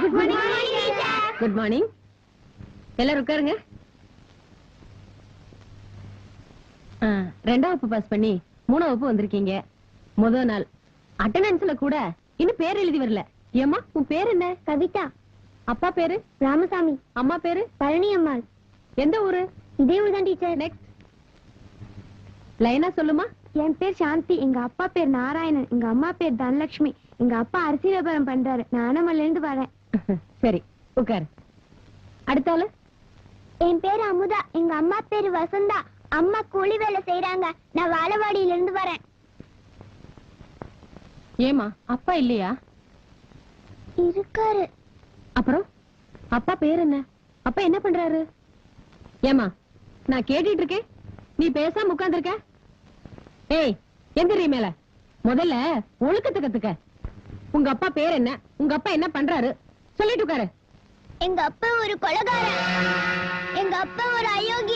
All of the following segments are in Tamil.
குட் மார்னிங் குட் மார்னிங் எல்லாரும் உட்காருங்க. ரெண்டாம் வகுப்பு பாஸ் பண்ணி மூணாம் வகுப்பு வந்திருக்கீங்க. முதல் நாள். அட்டண்டன்ஸ்ல கூட இன்னும் பேர் எழுதி வரல. ஏம்மா உன் பேர் என்ன? கவிதா. அப்பா பேரு? ராமசாமி. அம்மா பேரு? பழனி அம்மாள். எந்த ஊரு? இதே ஊர்தான் டீச்சர் நெக்ஸ்ட் லைனா சொல்லுமா? என் பேர் சாந்தி. எங்க அப்பா பேர் நாராயணன். எங்க அம்மா பேர் தனலட்சுமி. எங்க அப்பா அரிசி வியாபாரம் பண்றாரு. நான் அனமல்ல இருந்து வரேன். சரி உட்காரு. அடுத்த ஆளு? என் பேர் அமுதா. எங்க அம்மா பேர் வசந்தா. அம்மா கூலி வேலை செய்யறாங்க நான் வாழவாடியில இருந்து வரேன். ஏமா அப்பா இல்லையா? இருக்காரு. அப்புறம்? அப்பா பேர் என்ன? அப்பா என்ன பண்றாரு? ஏமா நான் கேட்டுட்டு இருக்கேன். நீ பேசாம உட்கார்ந்திருக்க. ஏய் எந்திரி மேல? முதல்ல ஒழுக்கத்தை கத்துக்க. உங்க அப்பா பேர் என்ன? உங்க அப்பா என்ன பண்றாரு? சொல்லிட்டு உட்காரு. எங்க அப்பா ஒரு கொலகாரன். எங்க அப்பா ஒரு அயோகி.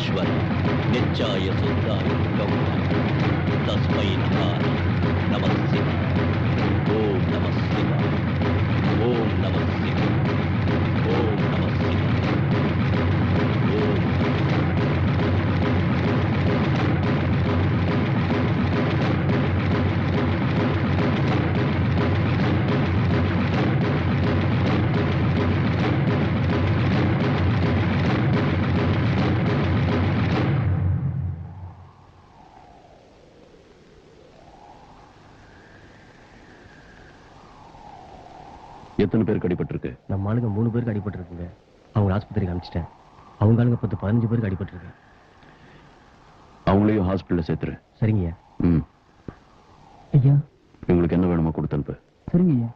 విశ్వేశ్వర నిత్యాయ శుద్ధాయ గౌడ తస్మై నమ எத்தனை பேருக்கு அடிபட்டிருக்கு? நம்ம ஆளுங்க மூணு பேருக்கு அடிபட்டிருக்குங்க. அவங்க ஆஸ்பத்திரிக்கு அனுப்பிச்சிட்டேன். அவங்க ஆளுங்க பத்து பதினஞ்சு பேருக்கு அடிபட்டிருக்கு. அவங்களையும் ஹாஸ்பிட்டல்ல சேர்த்துரு. சரிங்கய்யா ம். ஐயா. இவங்களுக்கு என்ன வேணுமோ கொடுத்து அனுப்பு. சரிங்க ஐயா.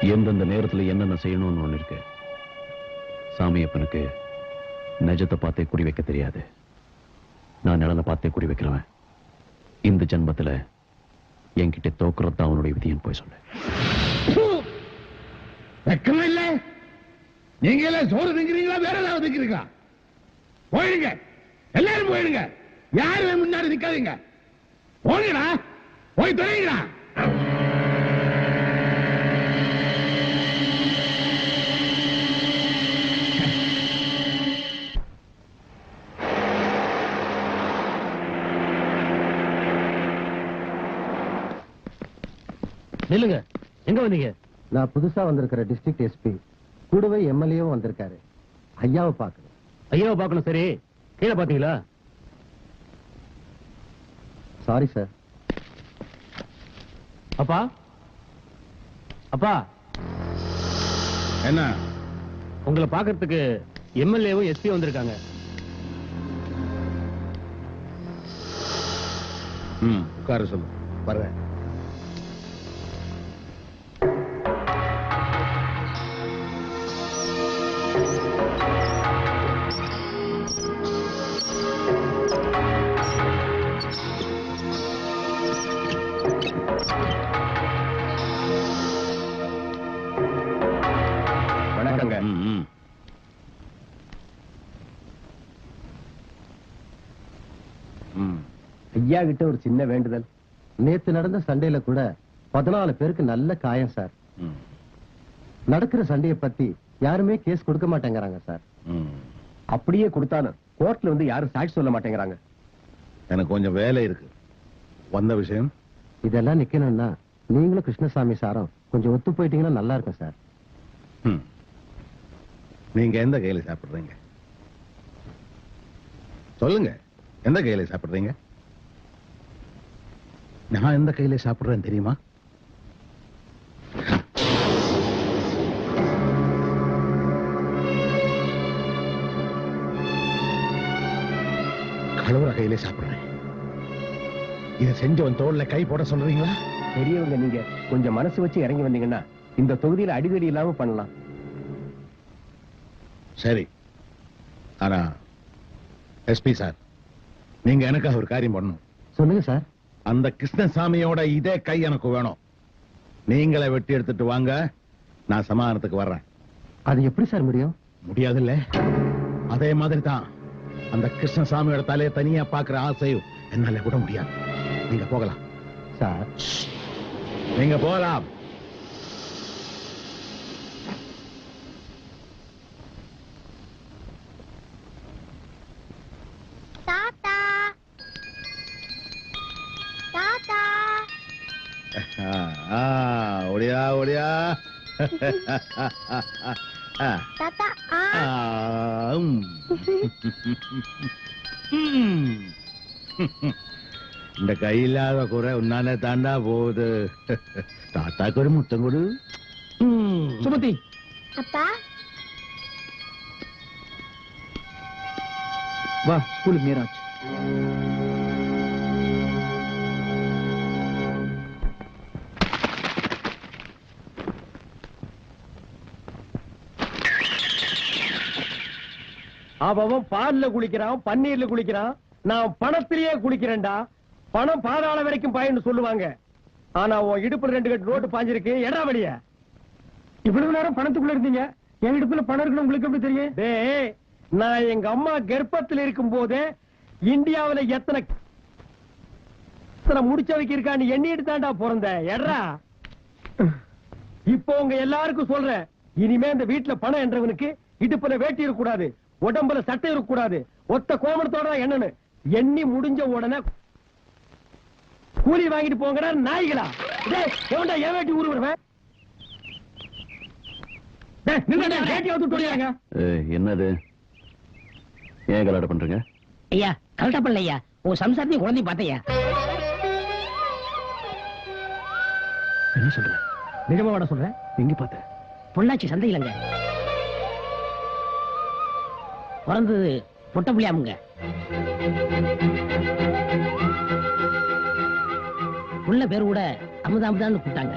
எந்தெந்த நேரத்துல என்னென்ன செய்யணும்னு ஒண்ணு இருக்கு? சாமியப்பனுக்கு நிஜத்தை பார்த்தே குறி வைக்க தெரியாது. நான் நிலனை பார்த்தே குறி வைக்கிறவன் இந்த ஜென்மத்துல என்கிட்ட தோக்குறது தான் அவனுடைய விதியன் போய் சொன்னேன் வெக்கமா இல்ல? நீங்க எல்லாம் சோறு திங்கிறீங்களா வேற ஏதாவது திங்கிறீங்களா? போயிடுங்க. எல்லாரும் போயிடுங்க. யாருமே முன்னாடி நிக்காதீங்க. போங்கடா. போய் தொலைங்கடா. நில்லுங்க. எங்க வந்தீங்க? நான் புதுசா வந்திருக்கிற டிஸ்ட்ரிக்ட் எஸ்பி கூடவே எம்எல்ஏவும் வந்திருக்காரு. ஐயாவை பார்க்கணும். ஐயாவை பார்க்கணும் சரி. கீழே பாத்தீங்களா சாரி சார் அப்பா? அப்பா? என்ன? உங்களை பாக்குறதுக்கு எம்எல்ஏவும் எஸ்பி வந்திருக்காங்க. ம் உட்கார சொல்லு. வர்றேன். ஐயா கிட்ட ஒரு சின்ன வேண்டுதல். நேத்து நடந்த சண்டையில கூட பதினாலு பேருக்கு நல்ல காயம் சார். நடக்கிற சண்டையை பத்தி யாருமே கேஸ் கொடுக்க மாட்டேங்கிறாங்க சார். அப்படியே கொடுத்தாலும் கோர்ட்ல வந்து யாரும் சாட்சி சொல்ல மாட்டேங்கிறாங்க. எனக்கு கொஞ்சம் வேலை இருக்கு. வந்த விஷயம்? இதெல்லாம் நிக்கணும்னா நீங்களும் கிருஷ்ணசாமி சாரும் கொஞ்சம் ஒத்து போயிட்டீங்கன்னா நல்லா இருக்கும் சார். நீங்க எந்த கையில சாப்பிடுறீங்க? சொல்லுங்க. எந்த கையில சாப்பிடுறீங்க? நான் எந்த கையில சாப்பிடுறேன் தெரியுமா? கழுவுற கையிலே சாப்பிடுறேன். இதை செஞ்சவன் தோல்ல கை போட சொல்றீங்களா? பெரியவங்க நீங்க கொஞ்சம் மனசு வச்சு இறங்கி வந்தீங்கன்னா இந்த தொகுதியில அடிதடி இல்லாம பண்ணலாம். சரி. ஆனா எஸ்பி சார் நீங்க எனக்காக ஒரு காரியம் பண்ணணும். சொல்லுங்க சார். அந்த கிருஷ்ணசாமியோட இதே கை எனக்கு வேணும். நீங்களே வெட்டி எடுத்துட்டு வாங்க. நான் சமாதானத்துக்கு வர்றேன். அது எப்படி சார் முடியும்? முடியாதுல்ல. அதே மாதிரி தான் அந்த கிருஷ்ணசாமியோட தலையை தனியா பாக்குற ஆசையும் என்னால விட முடியாது. நீங்க போகலாம். சார். நீங்க போகலாம். தாத்தா ஆ ஆ, ம். ம். இந்த கையில்லாத குறை உன்னாலே தாண்டா போகுது தாத்தாக்கு ஒரு முத்தம் கொடு ம். சுமதி அப்பா வா ஸ்கூலுக்கு நேராச்சு அவன் பால்ல குளிக்கிறான் பன்னீர்ல குளிக்கிறான். நான் பணத்திலேயே குளிக்கிறேன்டா. பணம் பாதாள வரைக்கும் பாயின்னு சொல்லுவாங்க. ஆனா உன் இடுப்புல ரெண்டு கட்டு ரோட்டு பாஞ்சிருக்கு. எடா வழிய இவ்வளவு நேரம் பணத்துக்குள்ள இருந்தீங்க. என் இடுப்புல பணம் இருக்கணும் உங்களுக்கு எப்படி தெரியும்? டேய் நான் எங்க அம்மா கர்ப்பத்தில் இருக்கும் போதே இந்தியாவில எத்தனை எத்தனை முடிச்சவைக்கு இருக்கான்னு எண்ணிட்டு தாண்டா பிறந்த. எடா இப்போ உங்க எல்லாருக்கும் சொல்றேன். இனிமே இந்த வீட்டுல பணம் என்றவனுக்கு இடுப்புல வேட்டி இருக்க கூடாது உடம்புல சட்டை இருக்க கூடாது ஒத்த கோமணத்தோட எண்ணனு. எண்ணி முடிஞ்ச உடனே கூலி வாங்கிட்டு போங்கடா நாய்களா. டேய் எவன்டா என் வேட்டி ஊருவன் டேய் நில்லுடா, வேட்டி அவுத்து ஓடியாங்க ஏய், என்னது? ஏன் கலாட்டம் பண்றீங்க? ஐயா கரெக்டா பண்ணல ஐயா. உன் சம்சாரத்தையும் குழந்தையும் பார்த்தையா என்ன சொல்ற? நிஜமா வாட சொல்றேன் எங்க பார்த்த பொள்ளாச்சி சந்தையிலங்க. பிறந்தது பொட்ட புள்ளியாமுங்க. உள்ள பேர் கூட அமுதா அமுதான்னு கூப்பிட்டாங்க.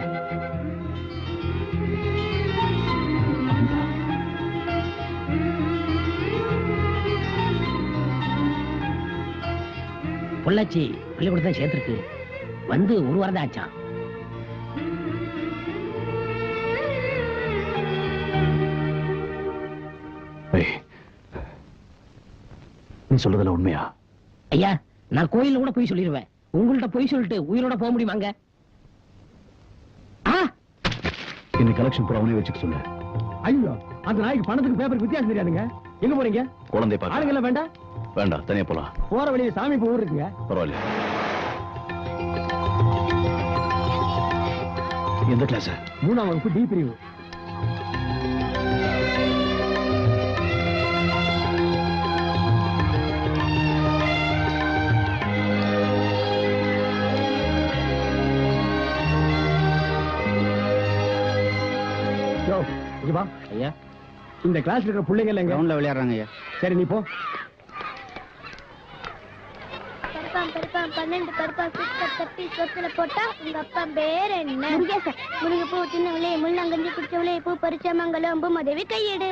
பொள்ளாச்சி பள்ளிக்கூடத்தான் சேர்த்துருக்கு. வந்து ஒரு வாரம் தான் ஆச்சான் நீ சொல்றதுல உண்மையா? ஐயா நான் கோயில்ல கூட போய் சொல்லிடுவேன் உங்கள்ட்ட போய் சொல்லிட்டு உயிரோட போக முடியுமாங்க இன்னைக்கு கலெக்ஷன் அவனே வச்சுக்க சொல்லு ஐயோ அந்த நாய்க்கு பணத்துக்கு பேப்பருக்கு வித்தியாசம் தெரியாதுங்க. எங்க போறீங்க? குழந்தை பார்க்க ஆளுங்க எல்லாம் வேண்டாம் வேண்டாம் தனியா போலாம். போற வழியில சாமி ஊர் இருக்குங்க பரவாயில்ல எந்த கிளாஸ் மூணாம் வகுப்பு டி பிரிவு. இங்க வா. ஐயா. இந்த கிளாஸ்ல இருக்கிற பிள்ளைங்க எல்லாம் எங்க? கிரவுண்ட்ல விளையாடுறாங்க ஐயா. சரி நீ போ. பருப்பாம் பருப்பாம் பன்னெண்டு பருப்பா சுத்த தப்பி சொத்துல போட்டா உங்க அப்பா பேர் என்ன? முருகேசன். முருகப்பூ தின்னவளே முள்ளங்கஞ்சி குடிச்சவளே பூ பூமதேவி கையெடு.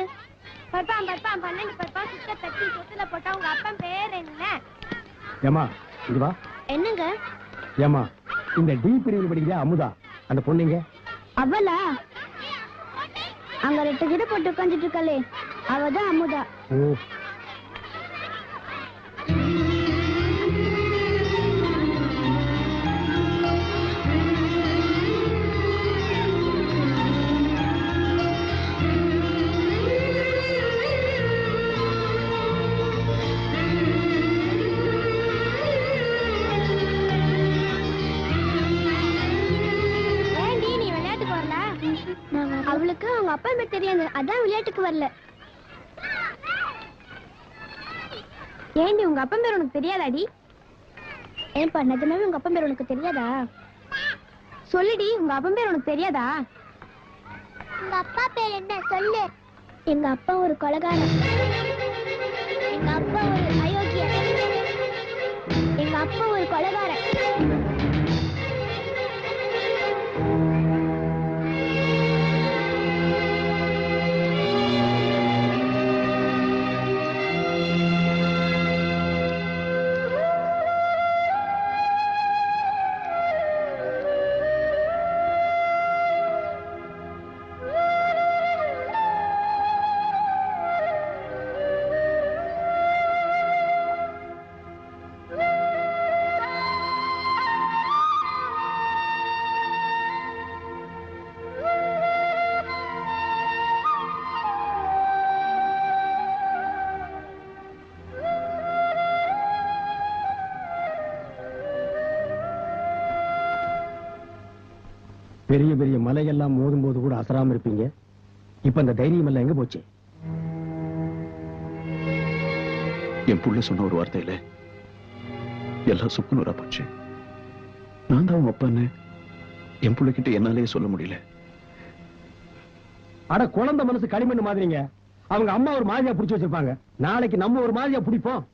பருப்பாம் பருப்பாம் பன்னெண்டு பருப்பா சுத்த தப்பி சொத்துல போட்டா உங்க அப்பா பேர் என்ன? ஏமா வா. என்னங்க? ஏமா இந்த டி பிரிவில் படிக்கிற அமுதா? அந்த பொண்ணுங்க அவளா? அங்க ரெட்டு கிட்ட போட்டு உட்காந்துட்டு இருக்காளே. அவதான் அமுதா. அவளுக்கு அவங்க அப்பா பேர் தெரியாது அதான் விளையாட்டுக்கு வரல. ஏண்டி உங்க அப்பா பேர் உனக்கு தெரியாதாடி? ஏன்பா நிஜமாவே உங்க அப்பா பேர் உனக்கு தெரியாதா? சொல்லுடி உங்க அப்பா பேர் உனக்கு தெரியாதா? உங்க அப்பா பேர் என்ன? சொல்லு. எங்க அப்பா ஒரு கொலகாரன் எங்க அப்பா ஒரு அயோக்கியன். எங்க அப்பா ஒரு கொலகாரன். பெரிய பெரிய மலையெல்லாம் மோதும் போது கூட அசராம இருப்பீங்க. இப்ப அந்த தைரியம் எல்லாம் எங்க போச்சு? என் புள்ள சொன்ன ஒரு வார்த்தையில எல்லாம் சுக்குநூறா போச்சு. நான் தான் அவன் அப்பான்னு என் புள்ளைகிட்ட என்னாலேயே சொல்ல முடியல. அட குழந்தை மனசு களிமண் மாதிரிங்க. அவங்க அம்மா ஒரு மாதிரியா புடிச்சு வச்சிருப்பாங்க. நாளைக்கு நம்ம ஒரு மாதிரியா பிடிப்போம்.